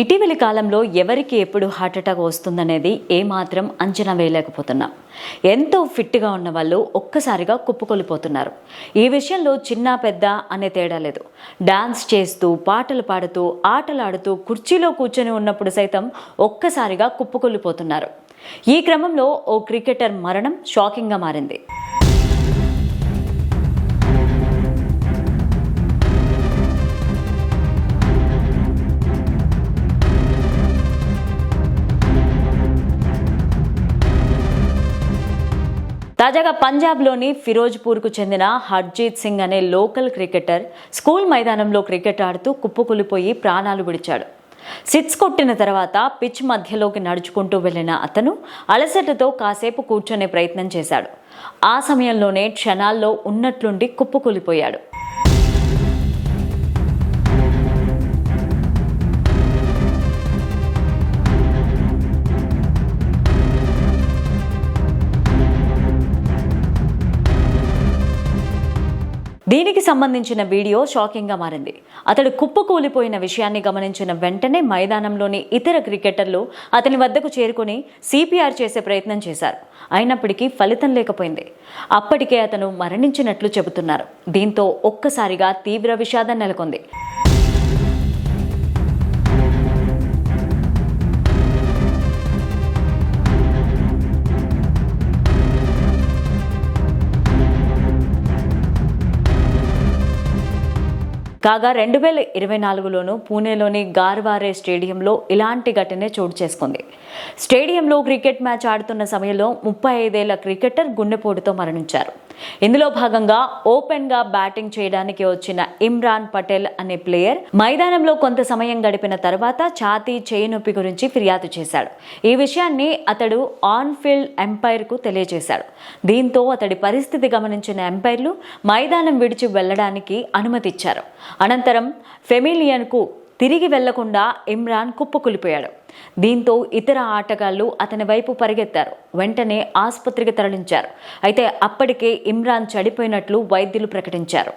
ఇటీవలి కాలంలో ఎవరికి ఎప్పుడు హార్ట్అటాక్ వస్తుందనేది ఏమాత్రం అంచనా వేయలేకపోతున్నాం. ఎంతో ఫిట్గా ఉన్న వాళ్ళు ఒక్కసారిగా కుప్పకొలిపోతున్నారు ఈ విషయంలో చిన్న పెద్ద అనే తేడా లేదు. డాన్స్ చేస్తూ పాటలు పాడుతూ ఆటలాడుతూ కుర్చీలో కూర్చొని ఉన్నప్పుడు సైతం ఒక్కసారిగా కుప్పకొల్లిపోతున్నారు. ఈ క్రమంలో ఓ క్రికెటర్ మరణం షాకింగ్గా మారింది. తాజాగా పంజాబ్లోని ఫిరోజ్పూర్కు చెందిన హర్జీత్ సింగ్ అనే లోకల్ క్రికెటర్ స్కూల్ మైదానంలో క్రికెట్ ఆడుతూ కుప్పకూలిపోయి ప్రాణాలు విడిచాడు. సిట్స్ కొట్టిన తర్వాత పిచ్ మధ్యలోకి నడుచుకుంటూ వెళ్ళిన అతను అలసటతో కాసేపు కూర్చొనే ప్రయత్నం చేశాడు. ఆ సమయంలోనే క్షణాల్లో ఉన్నట్లుండి కుప్పకూలిపోయాడు. దీనికి సంబంధించిన వీడియో షాకింగ్గా మారింది. అతడు కుప్పకూలిపోయిన విషయాన్ని గమనించిన వెంటనే మైదానంలోని ఇతర క్రికెటర్లు అతని వద్దకు చేరుకుని సిపిఆర్ చేసే ప్రయత్నం చేశారు. అయినప్పటికీ ఫలితం లేకపోయింది. అప్పటికే అతను మరణించినట్లు చెబుతున్నారు. దీంతో ఒక్కసారిగా తీవ్ర విషాదం నెలకొంది. కాగా రెండు వేల ఇరవై నాలుగులోనూ పూణేలోని గార్వారే స్టేడియంలో ఇలాంటి ఘటనే చోటు చేసుకుంది. స్టేడియంలో క్రికెట్ మ్యాచ్ ఆడుతున్న సమయంలో ముప్పై ఐదేళ్ళ క్రికెటర్ గుండెపోటుతో మరణించారు. ఇందులో భాగంగా ఓపెన్గా బ్యాటింగ్ చేయడానికి వచ్చిన ఇమ్రాన్ పటేల్ అనే ప్లేయర్ మైదానంలో కొంత సమయం గడిపిన తర్వాత ఛాతీ చేయి నొప్పి గురించి ఫిర్యాదు చేశాడు. ఈ విషయాన్ని అతడు ఆన్ ఫీల్డ్ ఎంపైర్కు తెలియజేశాడు. దీంతో అతడి పరిస్థితి గమనించిన ఎంపైర్లు మైదానం విడిచి వెళ్ళడానికి అనుమతిచ్చారు. అనంతరం ఫెమిలియన్కు తిరిగి వెళ్ళకుండా ఇమ్రాన్ కుప్పకూలిపోయాడు. దీంతో ఇతర ఆటగాళ్ళు అతని వైపు పరిగెత్తారు. వెంటనే ఆసుపత్రికి తరలించారు. అయితే అప్పటికే ఇమ్రాన్ చడిపోయినట్లు వైద్యులు ప్రకటించారు.